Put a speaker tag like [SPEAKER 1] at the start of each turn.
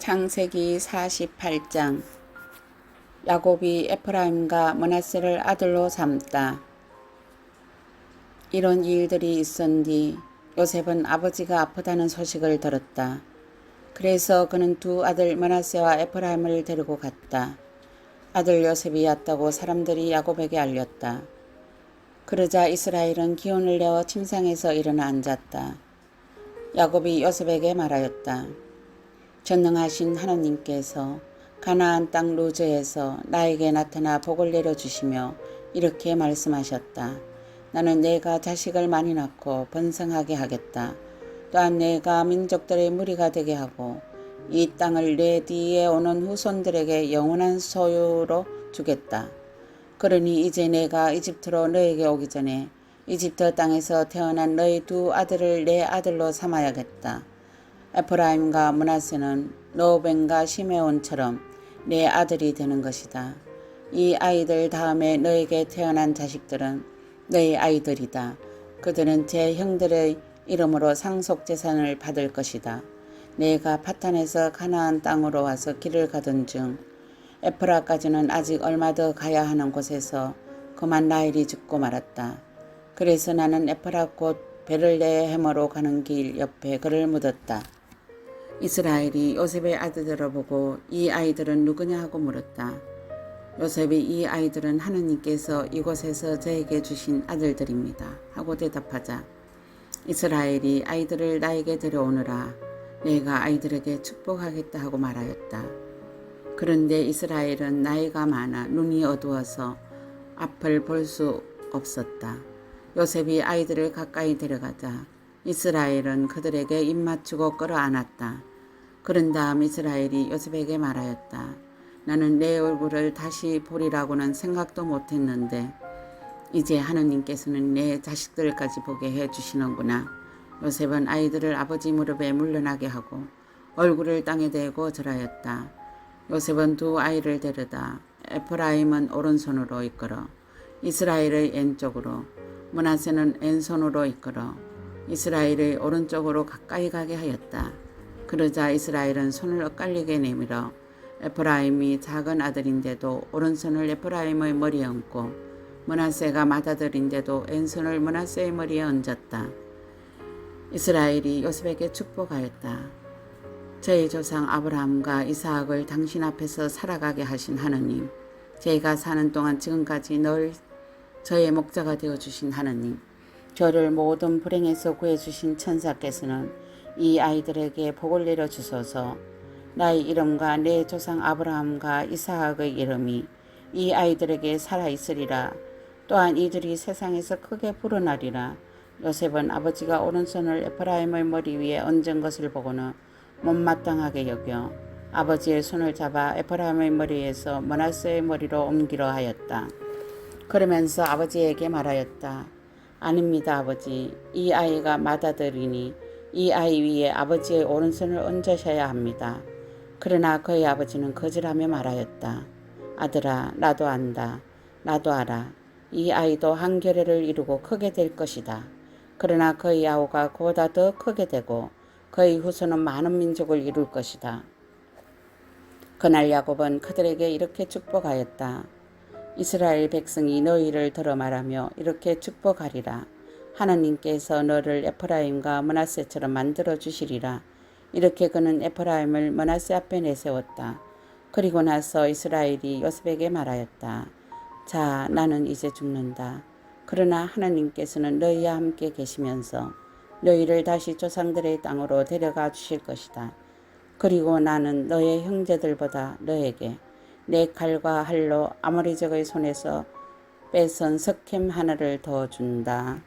[SPEAKER 1] 창세기 48장 야곱이 에프라임과 머나세를 아들로 삼다. 이런 일들이 뒤 요셉은 아버지가 아프다는 소식을 들었다. 그래서 그는 두 아들 머나세와 에프라임을 데리고 갔다. 아들 요셉이 왔다고 사람들이 야곱에게 알렸다. 그러자 이스라엘은 기운을 내어 침상에서 일어나 앉았다. 야곱이 요셉에게 말하였다. 전능하신 하나님께서 가나안 땅 루즈에서 나에게 나타나 복을 내려주시며 이렇게 말씀하셨다. 나는 내가 자식을 많이 낳고 번성하게 하겠다. 또한 내가 민족들의 무리가 되게 하고 이 땅을 내 뒤에 오는 후손들에게 영원한 소유로 주겠다. 그러니 이제 내가 이집트로 너에게 오기 전에 이집트 땅에서 태어난 너희 두 아들을 내 아들로 삼아야겠다. 에프라임과 문하세는 노벤과 시메온처럼 내 아들이 되는 것이다. 이 아이들 다음에 너에게 태어난 자식들은 너의 아이들이다. 그들은 제 형들의 이름으로 상속 재산을 받을 것이다. 내가 파탄에서 가나안 땅으로 와서 길을 가던 중 에프라까지는 아직 얼마 더 가야 하는 곳에서 그만 나일이 죽고 말았다. 그래서 나는 에프라 곧 베를레헴으로 가는 길 옆에 그를 묻었다. 이스라엘이 요셉의 아들들을 보고 이 아이들은 누구냐 하고 물었다. 요셉이 이 아이들은 하느님께서 이곳에서 저에게 주신 아들들입니다. 하고 대답하자 이스라엘이 아이들을 나에게 데려오느라 내가 아이들에게 축복하겠다 하고 말하였다. 그런데 이스라엘은 나이가 많아 눈이 어두워서 앞을 볼 수 없었다. 요셉이 아이들을 가까이 데려가자 이스라엘은 그들에게 입맞추고 끌어안았다. 그런 다음 이스라엘이 요셉에게 말하였다. 나는 내 얼굴을 다시 보리라고는 생각도 못했는데 이제 하느님께서는 내 자식들까지 보게 해 주시는구나. 요셉은 아이들을 아버지 무릎에 물러나게 하고 얼굴을 땅에 대고 절하였다. 요셉은 두 아이를 데려다 에프라임은 오른손으로 이끌어 이스라엘의 왼쪽으로 문하세는 왼손으로 이끌어 이스라엘의 오른쪽으로 가까이 가게 하였다. 그러자 이스라엘은 손을 엇갈리게 내밀어 에프라임이 작은 아들인데도 오른손을 에프라임의 머리에 얹고 문하세가 맏아들인데도 왼손을 문하세의 머리에 얹었다. 이스라엘이 요셉에게 축복하였다. 저희 조상 아브라함과 이사학을 당신 앞에서 살아가게 하신 하느님, 저희가 사는 동안 지금까지 늘 저의 목자가 되어 주신 하느님, 저를 모든 불행에서 구해 주신 천사께서는 이 아이들에게 복을 내려 주소서. 나의 이름과 내 조상 아브라함과 이사학의 이름이 이 아이들에게 살아 있으리라. 또한 이들이 세상에서 크게 불어나리라. 요셉은 아버지가 오른손을 에프라임의 머리 위에 얹은 것을 보고는 못마땅하게 여겨 아버지의 손을 잡아 에프라임의 머리에서 머나스의 머리로 옮기려 하였다. 그러면서 아버지에게 말하였다. 아닙니다, 아버지. 이 아이가 맏아들이니 이 아이 위에 아버지의 오른손을 얹으셔야 합니다. 그러나 그의 아버지는 거절하며 말하였다. 아들아, 나도 안다. 나도 알아. 이 아이도 한 결례를 이루고 크게 될 것이다. 그러나 그의 아우가 그보다 더 크게 되고 그의 후손은 많은 민족을 이룰 것이다. 그날 야곱은 그들에게 이렇게 축복하였다. 이스라엘 백성이 너희를 들어 말하며 이렇게 축복하리라. 하나님께서 너를 에프라임과 머나세처럼 만들어 주시리라. 이렇게 그는 에프라임을 머나세 앞에 내세웠다. 그리고 나서 이스라엘이 요셉에게 말하였다. 자, 나는 이제 죽는다. 그러나 하나님께서는 너희와 함께 계시면서 너희를 다시 조상들의 땅으로 데려가 주실 것이다. 그리고 나는 너의 형제들보다 너에게 내 칼과 할로 아모리적의 손에서 뺏은 석캠 하나를 더 준다.